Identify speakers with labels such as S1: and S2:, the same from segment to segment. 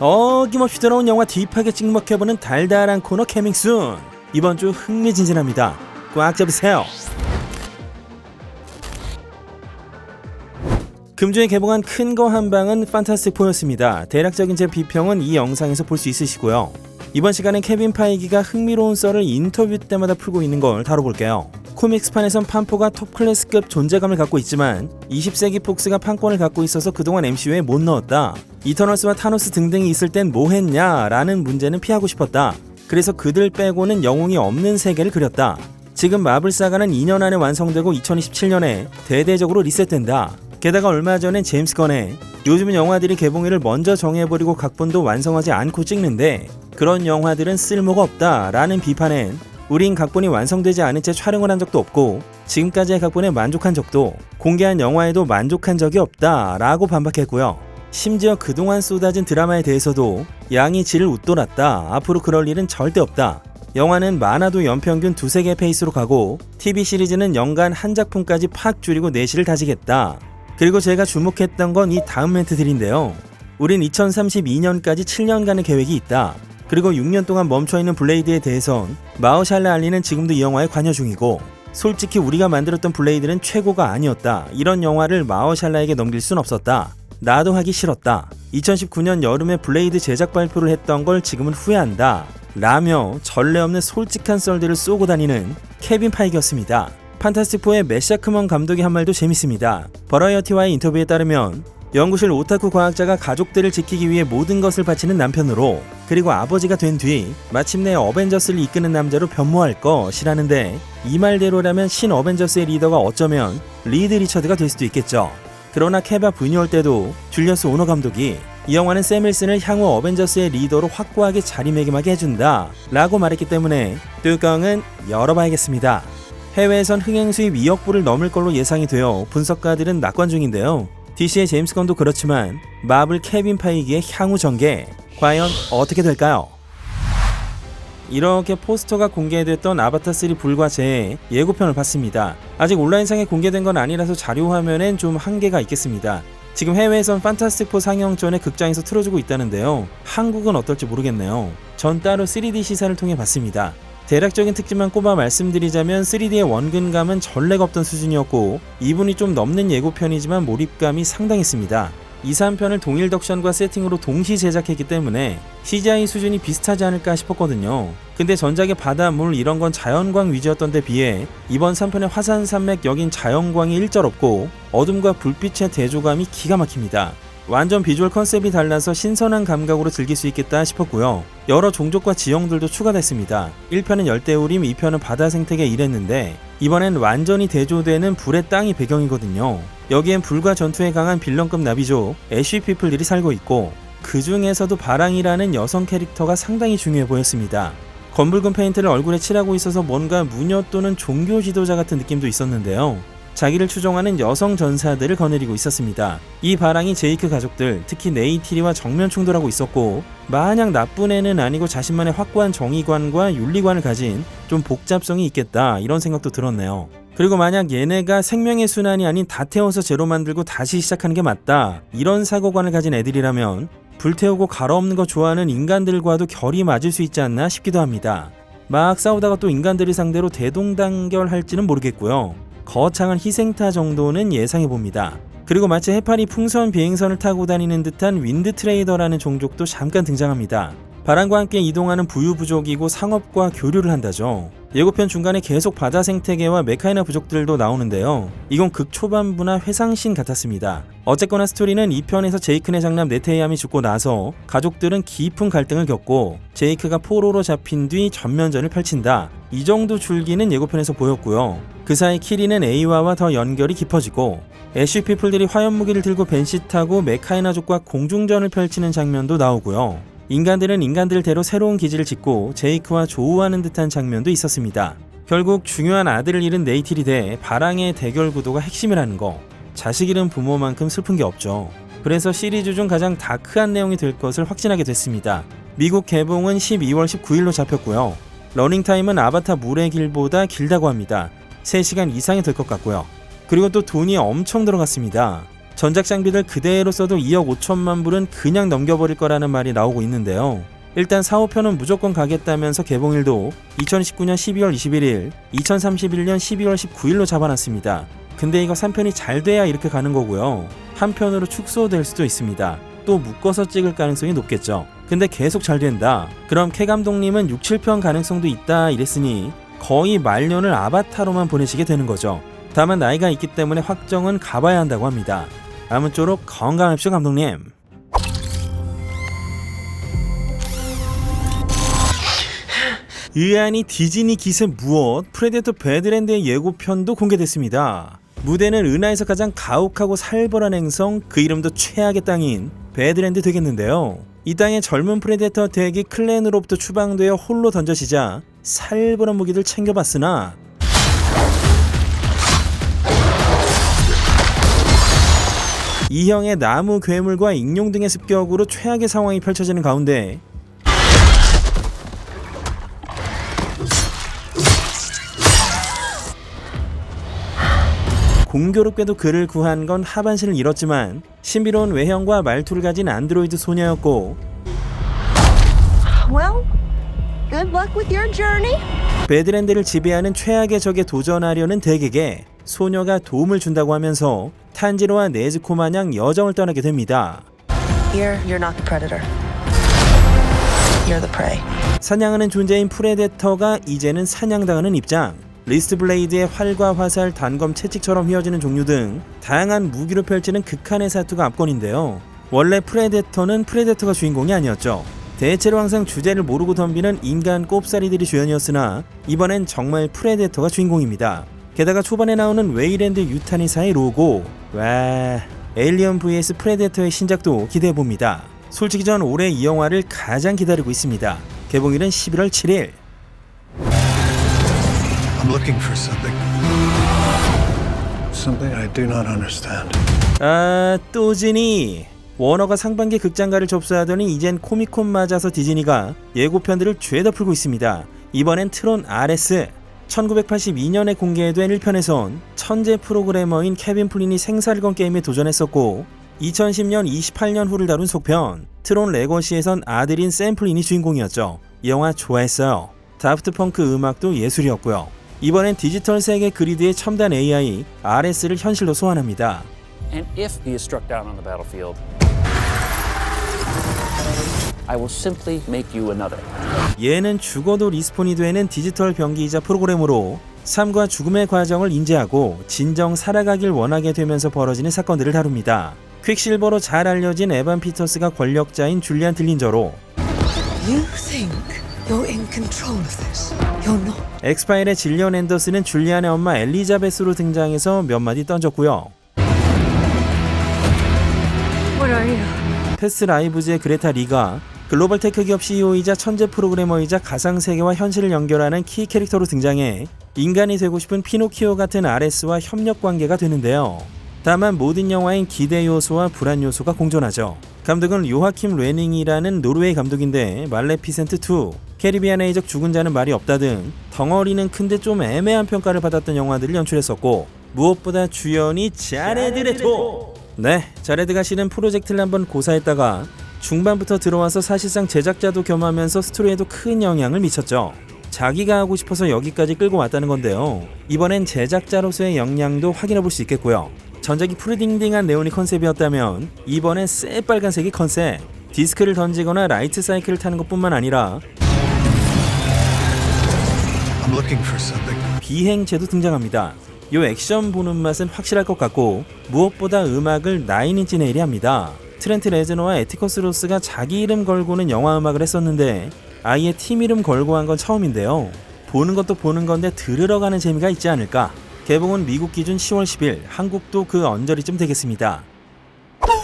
S1: 어김없이 들어온 영화 딥하게 찍먹해보는 달달한 코너 캐밍순. 이번 주 흥미진진합니다. 꽉 잡으세요. 금주에 개봉한 큰 거 한 방은 판타스틱4였습니다. 대략적인 제 비평은 이 영상에서 볼 수 있으시고요. 이번 시간엔 케빈 파이기가 흥미로운 썰을 인터뷰 때마다 풀고 있는 걸 다뤄볼게요 코믹스판에선 판포가 톱클래스급 존재감을 갖고 있지만 20세기 폭스가 판권을 갖고 있어서 그동안 MCU에 못 넣었다. 이터널스와 타노스 등등이 있을 땐 뭐 했냐? 라는 문제는 피하고 싶었다. 그래서 그들 빼고는 영웅이 없는 세계를 그렸다. 지금 마블 사가는 2년 안에 완성되고 2027년에 대대적으로 리셋된다. 게다가 얼마 전엔 제임스 건의 요즘은 영화들이 개봉일을 먼저 정해버리고 각본도 완성하지 않고 찍는데 그런 영화들은 쓸모가 없다 라는 비판엔 우린 각본이 완성되지 않은 채 촬영을 한 적도 없고 지금까지의 각본에 만족한 적도 공개한 영화에도 만족한 적이 없다 라고 반박했고요. 심지어 그동안 쏟아진 드라마에 대해서도 양이 질을 웃돌았다. 앞으로 그럴 일은 절대 없다. 영화는 많아도 연평균 두세 개 페이스로 가고 TV 시리즈는 연간 한 작품까지 팍 줄이고 내실을 다지겠다. 그리고 제가 주목했던 건 이 다음 멘트들인데요. 우린 2032년까지 7년간의 계획이 있다. 그리고 6년 동안 멈춰있는 블레이드에 대해선 마오샬라 알리는 지금도 이 영화에 관여 중이고 솔직히 우리가 만들었던 블레이드는 최고가 아니었다. 이런 영화를 마오샬라에게 넘길 순 없었다. 나도 하기 싫었다. 2019년 여름에 블레이드 제작 발표를 했던 걸 지금은 후회한다. 라며 전례 없는 솔직한 썰들을 쏘고 다니는 케빈 파이기였습니다. 판타스틱4의 메샤크먼 감독이 한 말도 재밌습니다. 버라이어티와의 인터뷰에 따르면 연구실 오타쿠 과학자가 가족들을 지키기 위해 모든 것을 바치는 남편으로 그리고 아버지가 된 뒤 마침내 어벤져스를 이끄는 남자로 변모할 것이라는데 이 말대로라면 신 어벤져스의 리더가 어쩌면 리드 리처드가 될 수도 있겠죠. 그러나 케바 브뉴얼 때도 줄리어스 오너 감독이 이 영화는 샘 윌슨을 향후 어벤져스의 리더로 확고하게 자리매김하게 해준다 라고 말했기 때문에 뚜껑은 열어봐야겠습니다. 해외에선 흥행 수입 2억 불을 넘을 걸로 예상이 되어 분석가들은 낙관 중인데요. DC의 제임스 건도 그렇지만 마블 케빈 파이기의 향후 전개 과연 어떻게 될까요? 이렇게 포스터가 공개됐던 아바타 3 불과 제 예고편을 봤습니다. 아직 온라인상에 공개된 건 아니라서 자료 화면엔 좀 한계가 있겠습니다. 지금 해외에선 판타스틱4 상영 전에 극장에서 틀어주고 있다는데요. 한국은 어떨지 모르겠네요. 전 따로 3D 시사를 통해 봤습니다. 대략적인 특징만 꼽아 말씀드리자면 3D의 원근감은 전례가 없던 수준이었고 2분이 좀 넘는 예고편이지만 몰입감이 상당했습니다. 2, 3편을 동일 덕션과 세팅으로 동시 제작했기 때문에 CGI 수준이 비슷하지 않을까 싶었거든요. 근데 전작의 바다, 물 이런 건 자연광 위주였던 데 비해 이번 3편의 화산산맥 여긴 자연광이 일절 없고 어둠과 불빛의 대조감이 기가 막힙니다. 완전 비주얼 컨셉이 달라서 신선한 감각으로 즐길 수 있겠다 싶었고요. 여러 종족과 지형들도 추가됐습니다. 1편은 열대우림, 2편은 바다 생태계 이랬는데 이번엔 완전히 대조되는 불의 땅이 배경이거든요. 여기엔 불과 전투에 강한 빌런급 나비족 애쉬 피플들이 살고 있고 그 중에서도 바랑이라는 여성 캐릭터가 상당히 중요해 보였습니다. 검붉은 페인트를 얼굴에 칠하고 있어서 뭔가 무녀 또는 종교 지도자 같은 느낌도 있었는데요. 자기를 추종하는 여성 전사들을 거느리고 있었습니다. 이 바랑이 제이크 가족들, 특히 네이티리와 정면 충돌하고 있었고 마냥 나쁜 애는 아니고 자신만의 확고한 정의관과 윤리관을 가진 좀 복잡성이 있겠다 이런 생각도 들었네요. 그리고 만약 얘네가 생명의 순환이 아닌 다 태워서 제로 만들고 다시 시작하는 게 맞다 이런 사고관을 가진 애들이라면 불태우고 갈아엎는 거 좋아하는 인간들과도 결이 맞을 수 있지 않나 싶기도 합니다. 막 싸우다가 또 인간들을 상대로 대동단결할지는 모르겠고요. 거창한 희생타 정도는 예상해 봅니다. 그리고 마치 해파리 풍선 비행선을 타고 다니는 듯한 윈드 트레이더라는 종족도 잠깐 등장합니다. 바람과 함께 이동하는 부유 부족이고 상업과 교류를 한다죠. 예고편 중간에 계속 바다 생태계와 메카이나 부족들도 나오는데요. 이건 극 초반부나 회상신 같았습니다. 어쨌거나 스토리는 2편에서 제이크네 장남 네테이암이 죽고 나서 가족들은 깊은 갈등을 겪고 제이크가 포로로 잡힌 뒤 전면전을 펼친다. 이 정도 줄기는 예고편에서 보였고요. 그 사이 키리는 에이와와 더 연결이 깊어지고 애쉬 피플들이 화염 무기를 들고 벤시 타고 메카이나족과 공중전을 펼치는 장면도 나오고요. 인간들은 인간들대로 새로운 기지를 짓고 제이크와 조우하는 듯한 장면도 있었습니다. 결국 중요한 아들을 잃은 네이틸이 대 바랑의 대결 구도가 핵심이라는 거. 자식 잃은 부모만큼 슬픈 게 없죠. 그래서 시리즈 중 가장 다크한 내용이 될 것을 확신하게 됐습니다. 미국 개봉은 12월 19일로 잡혔고요. 러닝타임은 아바타 물의 길보다 길다고 합니다. 3시간 이상이 될 것 같고요. 그리고 또 돈이 엄청 들어갔습니다. 전작 장비들 그대로 써도 2억 5천만 불은 그냥 넘겨버릴 거라는 말이 나오고 있는데요. 일단 4, 5편은 무조건 가겠다면서 개봉일도 2019년 12월 21일, 2031년 12월 19일로 잡아놨습니다. 근데 이거 3편이 잘 돼야 이렇게 가는 거고요. 한 편으로 축소될 수도 있습니다. 또 묶어서 찍을 가능성이 높겠죠. 근데 계속 잘 된다. 그럼 캐 감독님은 6, 7편 가능성도 있다 이랬으니 거의 말년을 아바타로만 보내시게 되는 거죠. 다만 나이가 있기 때문에 확정은 가봐야 한다고 합니다. 아무쪼록 건강합시오 감독님. 의안이 디즈니 기세 무엇? 프레데터 배드랜드의 예고편도 공개됐습니다. 무대는 은하에서 가장 가혹하고 살벌한 행성, 그 이름도 최악의 땅인 배드랜드 되겠는데요. 이 땅에 젊은 프레데터 덱이 클랜으로부터 추방되어 홀로 던져지자 살벌한 무기들 챙겨봤으나 이형의 나무 괴물과 익룡 등의 습격으로 최악의 상황이 펼쳐지는 가운데 공교롭게도 그를 구한 건 하반신을 잃었지만 신비로운 외형과 말투를 가진 안드로이드 소녀였고
S2: Well.
S1: 배드랜드를 지배하는 최악의 적에 도전하려는 덱에게 소녀가 도움을 준다고 하면서 탄지로와 네즈코 마냥 여정을 떠나게 됩니다.
S2: Here, you're not the predator. You're the prey.
S1: 사냥하는 존재인 프레데터가 이제는 사냥당하는 입장. 리스트 블레이드의 활과 화살, 단검, 채찍처럼 휘어지는 종류 등 다양한 무기로 펼치는 극한의 사투가 압권인데요. 원래 프레데터는 프레데터가 주인공이 아니었죠. 대체로 항상 주제를 모르고 덤비는 인간 꼽사리들이 주연이었으나 이번엔 정말 프레데터가 주인공입니다. 게다가 초반에 나오는 웨이랜드 유타니사의 로고 와 에일리언 vs 프레데터의 신작도 기대해봅니다. 솔직히 전 올해 이 영화를 가장 기다리고 있습니다. 개봉일은 11월 7일.
S3: I'm looking for something. Something I do not understand.
S1: 아, 또 지니. 워너가 상반기 극장가를 접수하더니 이젠 코미콘 맞아서 디즈니가 예고편들을 죄다 풀고 있습니다. 이번엔 트론 RS. 1982년에 공개된 1편에선 천재 프로그래머인 케빈 플린이 생사를 건 게임에 도전했었고 2010년 28년 후를 다룬 속편 트론 레거시에선 아들인 샘 플린이 주인공이었죠. 이 영화 좋아했어요. 다프트 펑크 음악도 예술이었고요. 이번엔 디지털 세계 그리드의 첨단 AI RS를 현실로 소환합니다.
S4: I will simply make you another.
S1: 얘는 죽어도 리스폰이 되는 디지털 병기이자 프로그램으로 삶과 죽음의 과정을 인지하고 진정 살아가길 원하게 되면서 벌어지는 사건들을 다룹니다. 퀵실버로 잘 알려진 에반 피터스가 권력자인 줄리안 딜린저로
S5: You think you're in control of this. You're not.
S1: 엑스파일의 질리언 앤더슨은 줄리안의 엄마 엘리자베스로 등장해서 몇 마디 던졌고요.
S5: What are you?
S1: 패스 라이브즈의 그레타 리가 글로벌 테크 기업 CEO이자 천재 프로그래머이자 가상 세계와 현실을 연결하는 키 캐릭터로 등장해 인간이 되고 싶은 피노키오 같은 RS와 협력 관계가 되는데요. 다만 모든 영화엔 기대 요소와 불안 요소가 공존하죠. 감독은 요하킴 레닝이라는 노르웨이 감독인데 말레피센트 2, 캐리비안의 이적 죽은 자는 말이 없다 등 덩어리는 큰데 좀 애매한 평가를 받았던 영화들을 연출했었고 무엇보다 주연이 자레드 레토 네, 자레드가 실은 프로젝트를 한번 고사했다가 중반부터 들어와서 사실상 제작자도 겸하면서 스토리에도 큰 영향을 미쳤죠. 자기가 하고 싶어서 여기까지 끌고 왔다는 건데요. 이번엔 제작자로서의 역량도 확인해 볼 수 있겠고요. 전작이 푸르딩딩한 네오니 컨셉이었다면 이번엔 새빨간색이 컨셉. 디스크를 던지거나 라이트 사이클을 타는 것뿐만 아니라. 비행체도 등장합니다. 요 액션 보는 맛은 확실할 것 같고 무엇보다 음악을 나인인치 네일이 합니다. 트렌트 레즈너와 에티커스 로스가 자기 이름 걸고는 영화 음악을 했었는데 아예 팀 이름 걸고 한 건 처음인데요. 보는 것도 보는 건데 들으러 가는 재미가 있지 않을까. 개봉은 미국 기준 10월 10일, 한국도 그 언저리쯤 되겠습니다.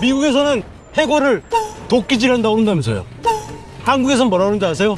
S6: 미국에서는 해골을 도끼질한다고 한다면서요. 한국에선 뭐라 그러는지 아세요?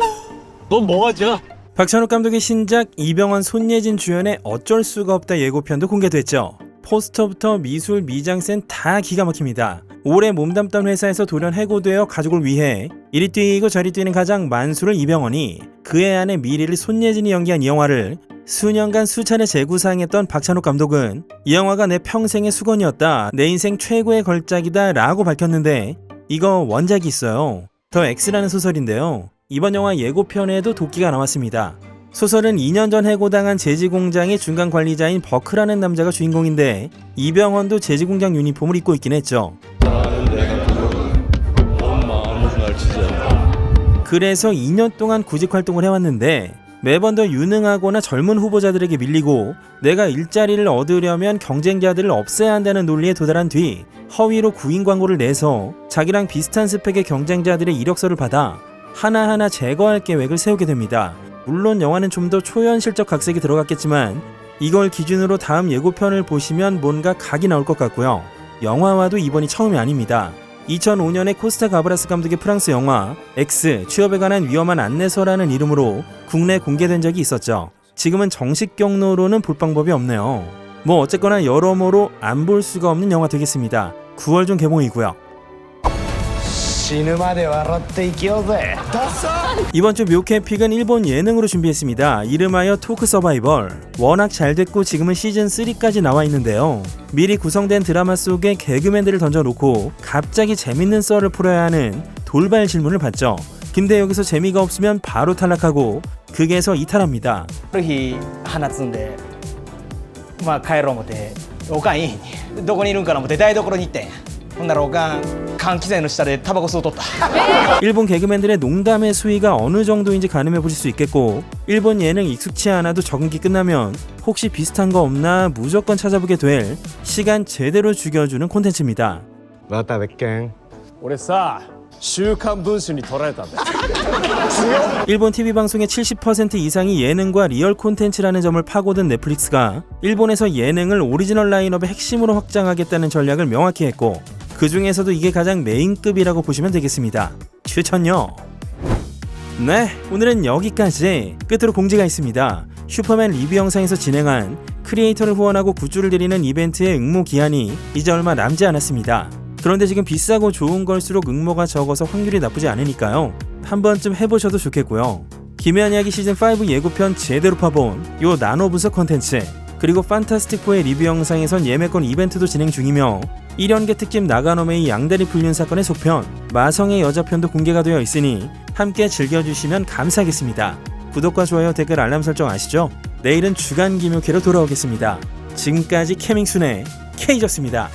S6: 넌 뭐하지야?
S1: 박찬욱 감독의 신작 이병헌 손예진 주연의 어쩔 수가 없다 예고편도 공개됐죠. 포스터부터 미술 미장센 다 기가 막힙니다. 올해 몸담던 회사에서 돌연 해고되어 가족을 위해 이리 뛰고 저리 뛰는 가장 만수를 이병헌이 그의 아내 미리를 손예진이 연기한 이 영화를 수년간 수차례 재구상했던 박찬욱 감독은 이 영화가 내 평생의 수건이었다, 내 인생 최고의 걸작이다 라고 밝혔는데 이거 원작이 있어요. 더 X라는 소설인데요. 이번 영화 예고편에도 도끼가 나왔습니다. 소설은 2년 전 해고당한 제지공장의 중간 관리자인 버크라는 남자가 주인공인데 이병헌도 제지공장 유니폼을 입고 있긴 했죠. 그래서 2년 동안 구직 활동을 해왔는데 매번 더 유능하거나 젊은 후보자들에게 밀리고 내가 일자리를 얻으려면 경쟁자들을 없애야 한다는 논리에 도달한 뒤 허위로 구인 광고를 내서 자기랑 비슷한 스펙의 경쟁자들의 이력서를 받아 하나하나 제거할 계획을 세우게 됩니다. 물론 영화는 좀 더 초현실적 각색이 들어갔겠지만 이걸 기준으로 다음 예고편을 보시면 뭔가 각이 나올 것 같고요. 영화와도 이번이 처음이 아닙니다. 2005년에 코스타 가브라스 감독의 프랑스 영화 X 취업에 관한 위험한 안내서라는 이름으로 국내 공개된 적이 있었죠. 지금은 정식 경로로는 볼 방법이 없네요. 뭐 어쨌거나 여러모로 안 볼 수가 없는 영화 되겠습니다. 9월 중 개봉이고요.
S7: 死ぬまで笑って生きようぜ
S1: 이번 주 묘캐픽은 일본 예능으로 준비했습니다. 이름하여 토크 서바이벌. 워낙 잘 됐고 지금은 시즌 3까지 나와 있는데요. 미리 구성된 드라마 속에 개그맨들을 던져놓고 갑자기 재밌는 썰을 풀어야 하는 돌발 질문을 받죠. 근데 여기서 재미가 없으면 바로 탈락하고 극에서 이탈합니다.
S7: ある日放つんでまあ帰ろう思ておかん家にどこにいるんかな思て台所に行ってん ほんならおかん換気扇の下でタバコ吸うとった
S1: 일본 개그맨들의 농담의 수위가 어느 정도인지 가늠해 보실 수 있겠고 일본 예능 익숙치 않아도 적응기 끝나면 혹시 비슷한 거 없나 무조건 찾아보게 될 시간 제대로 죽여주는 콘텐츠입니다.
S6: また別件
S8: 俺さ週刊文春に取られたんだよ
S1: 일본 TV 방송의 70% 이상이 예능과 리얼 콘텐츠라는 점을 파고든 넷플릭스가 일본에서 예능을 오리지널 라인업의 핵심으로 확장하겠다는 전략을 명확히 했고 그 중에서도 이게 가장 메인급이라고 보시면 되겠습니다. 추천요. 네, 오늘은 여기까지 끝으로 공지가 있습니다. 슈퍼맨 리뷰 영상에서 진행한 크리에이터를 후원하고 굿즈를 드리는 이벤트의 응모 기한이 이제 얼마 남지 않았습니다. 그런데 지금 비싸고 좋은 걸수록 응모가 적어서 확률이 나쁘지 않으니까요. 한 번쯤 해보셔도 좋겠고요. 김혜한 이야기 시즌5 예고편 제대로 파본 요 나노 분석 컨텐츠 그리고 판타스틱4의 리뷰 영상에선 예매권 이벤트도 진행 중이며 1연계 특집 나가노메이 양다리 불륜 사건의 속편 마성의 여자편도 공개가 되어 있으니 함께 즐겨주시면 감사하겠습니다. 구독과 좋아요 댓글 알람 설정 아시죠? 내일은 주간 기묘캐로 돌아오겠습니다. 지금까지 캐밍순의 K졌습니다.